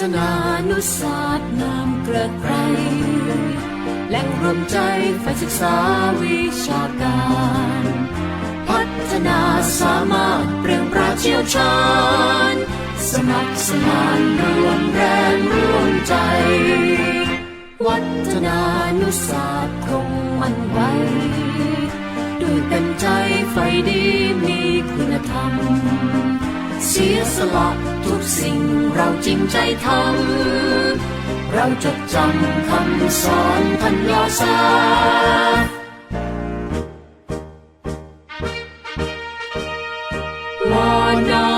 ฒนานุศาสตร์นำเกลืไรแหล่งรวมใจไฟศึกษาวิชาการ พัฒนาสามารถเปรื่องประเชี่ยวชาญ สมัครสมานรวมแรงรวมใจ วัฒนานุศาสตร์คงมั่นไว้ด้วยเต็มใจไฟดีมีคุณธรรม เสียสละทุกสิ่ง จริงใจทำเราจดจำคำสอนพันยาสาวอนอ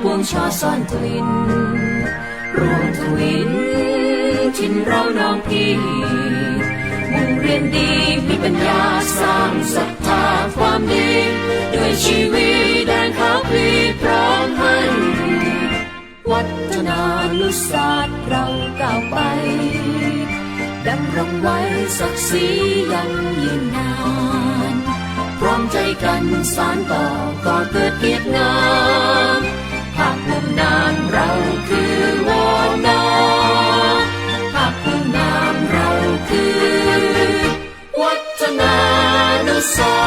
พวงชาซ่อนกลิ่นรวมทวินทินเราน้องพี่มุ่งเรียนดีมีปัญญาสร้างศรัทธาความดีด้วยชีวิต นุศาสตร์เราก้าวไปดำรงไว้ศักดิ์ศรียังยืนนาน พร้อมใจกันสานต่อก่อเกิดเกียรติงามภาคภูมินามเราคือวอนนาภาคภูมินามเราคือ วัฒนานุสา